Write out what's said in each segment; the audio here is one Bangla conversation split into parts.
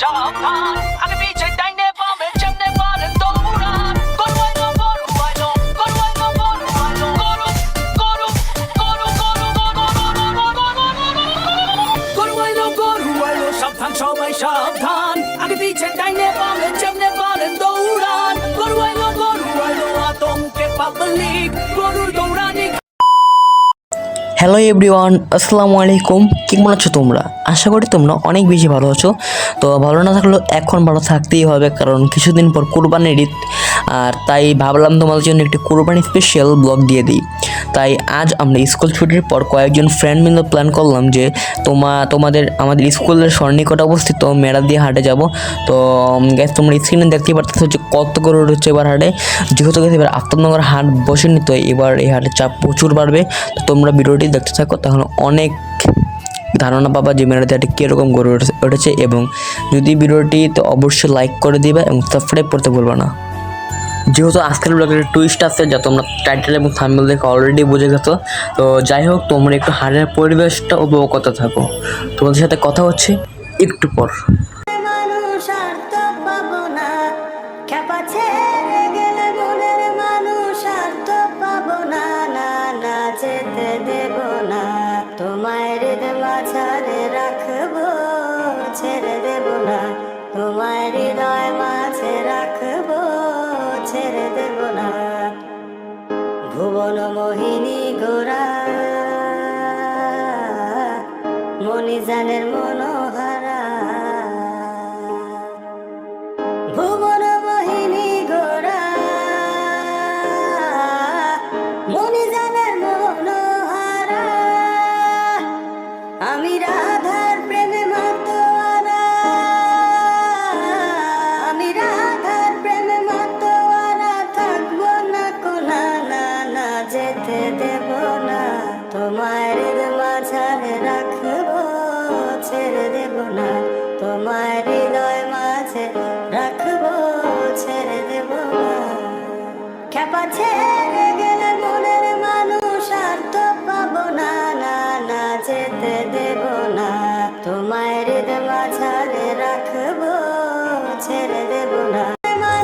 সাবধান আগে পিছে ডাইনে বামে যেমনে পারেন দৌড়ান গরু আইলো গরু আইলো গরু আইলো গরু আইলো গরু গরু গরু গরু গরু আইলো গরু আইলো সাবধান সবাই সাবধান আগে পিছে ডাইনে বামে যেমনে পারেন দৌড়ান গরু আইলো গরু আইলো আতঙ্কে পাবলিক হ্যালো এভরিওয়ান আসসালামু আলাইকুম। কেমন আছো তোমরা? আশা করি তোমরা অনেক বেশি ভালো আছো। তো ভালো না থাকলেও এখন ভালো থাকতেই হবে, কারণ কিছুদিন পর কোরবানির ঈদ, আর তাই ভাবলাম তোমাদের জন্য একটি কোরবানি স্পেশাল ব্লগ দিয়ে দিই। তাই আজ আমরা স্কুল ছুটির পর কয়েকজন ফ্রেন্ড মিলে প্ল্যান করলাম যে তোমা, তোমাদের আমাদের স্কুলের সন্নিকটে অবস্থিত মেড়া দিয়ে হাটে যাব। তো গ্যাস তোমরা স্ক্রিনে দেখতেই পারতেছো যে কত করে হচ্ছে এবার হাটে। যেহেতু গেছে এবার আফতাবনগর হাট বসেনি, তো এবার এই হাটের চাপ প্রচুর বাড়বে। তো তোমরা ভিডিওটি দেখতে থাকো, তাহলে অনেক ধারণা পাবা যে মেরাতে হাটে কীরকম গড়ে উঠেছে। এবং যদি ভিডিওটি তো অবশ্যই লাইক করে দিবে এবং সাবস্ক্রাইব করতে ভুলবে না। যেহেতু আজকের ব্লগের টুইস্ট আছে, যা তোমরা টাইটেল এবং থাম্বনেল দেখে অলরেডি বুঝে গেছো, তো যাই হোক, তোমরা একটু হাটের পরিবেশটা উপভোগ করতে থাকো। তোমাদের সাথে কথা হচ্ছে একটু পর। না। রাখব, ছেড়ে দেব না। তোমায় হৃদয় মাঝে মোহিনী গোরা। মনিজানের মনোহারা। যেতে দেব না। তোমার রাখব, ছেড়ে দেব না। তোমার হৃদয় মাঝে রাখব, ছেড়ে দেব না। খেপা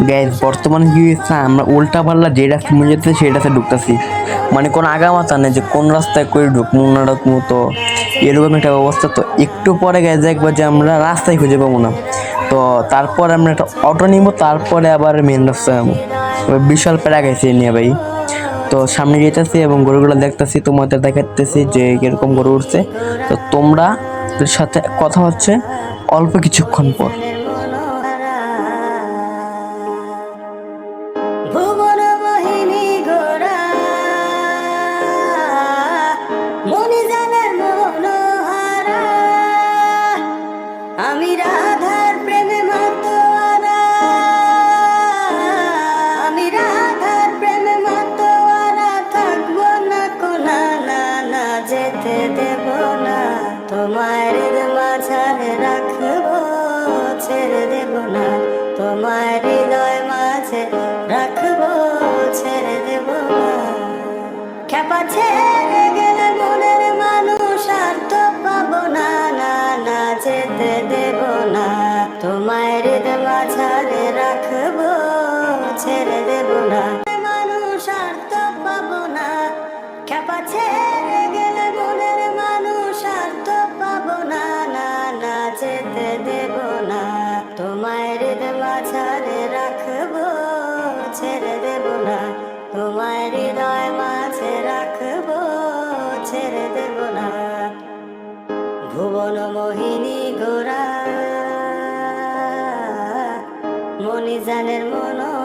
গ্যাস বর্তমানে কি হয়েছে আমরা উল্টা পাল্লা যে রাস্তা মনে যেতে সেই রাস্তায় ঢুকতেছি। মানে কোনো আগামাতা নেই যে কোন রাস্তায় করে ঢুকবো না ঢুকবো তো এরকম একটা অবস্থা। তো একটু পরে গ্যাস দেখব যে আমরা রাস্তায় খুঁজে পাবো না। তো তারপর আমরা একটা অটো নিব, তারপরে আবার মেন রাস্তায় যাব। বিশাল প্যারা গেছে নিয়ে ভাই। তো সামনে যেতেছি এবং গরুগুলো দেখতেছি, তোমাদের দেখাতেছি যে কীরকম গরু উঠছে। তো তোমরা সাথে কথা হচ্ছে অল্প কিছুক্ষণ পর। যেতে দেব না। তোমার মাঝারে রাখব, ছেড়ে দেব না। তোমার হৃদয় মাঝে রাখব, ছেড়ে দেব না। খেপা ছেড়ে গেলে মনের মানুষ আর তো পাবো না। না না, যেতে দেব না। তোমায় হৃদ মাঝারে রাখব, ছেড়ে দেব না। মানুষ আর তো পাবো না। খেপা ছেড়ে না তোমার হৃদয় মাঝে রাখব ছেড়ে দেব না। ভুবন মোহিনী গোরা মনিজানের মনোহারা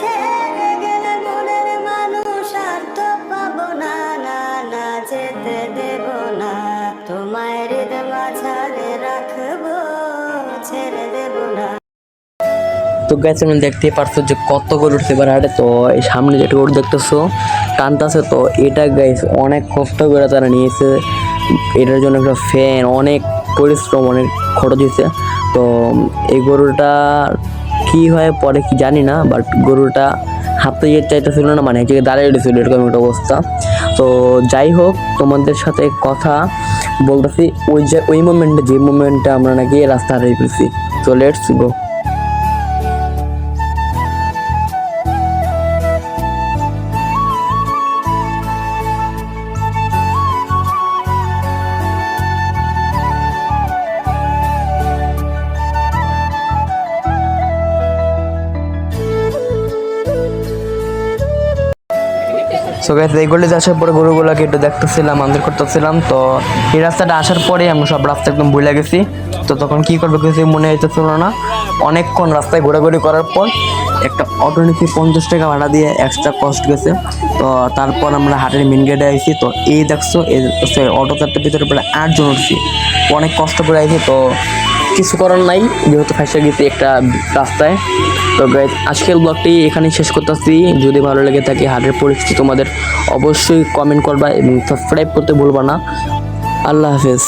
তো পাবো গাছ আমি দেখতে পারছ যে কত গরু উঠছে এবার আটে তো এই সামনে যেটা গরু দেখতেছো, টানতাছে, তো এটা গাইস অনেক কষ্ট করে তারা নিয়েছে। এটার জন্য একটা ফ্যান অনেক পরিশ্রম, অনেক খরচ হয়েছে। তো এই গরুটা কি হয়, পরে কি জানি না বাট গরুটা হাতে ইয়ে চাইতেছিল না মানে জায়গায় দাঁড়িয়ে উঠেছিল এরকম একটা অবস্থা। তো যাই হোক, তোমাদের সাথে কথা বলতেছি, ওই যে, ওই মোমেন্টে যে মোমেন্টে আমরা নাকি রাস্তা হারিয়ে ফেলছি। তো লেটস গো সো গাইস এই গলিতে আসার পরে গরুগুলোকে একটু দেখতেছিলাম আন্দর করতেছিলাম। তো এই রাস্তাটা আসার পরে আমি সব রাস্তা একদম ভুলে গেছি। তো তখন কি করব কিছু মনে হইতেছিল না। অনেকক্ষণ রাস্তায় ঘোরাঘুরি করার পর একটা অটো নিচ্ছি পঞ্চাশ টাকা ভাড়া দিয়ে এক্সট্রা কস্ট গেছে। তো তারপর আমরা হাটের মেন গেটে আইছি। তো এই দেখছ, এই অটো চারটার ভিতরে প্রায় আটজন উঠছি। অনেক কষ্ট করে আইছি, তো কিছু করার নাই, যেহেতু ফাঁসে গেছি একটা রাস্তায়। তো গাইজ আজকের ব্লগটি এখানেই শেষ করতেছি। যদি ভালো লেগে থাকে হার্টের পরিস্থিতি তোমাদের অবশ্যই কমেন্ট করবা এবং সাবস্ক্রাইব করতে ভুলবা না। আল্লাহ হাফেজ।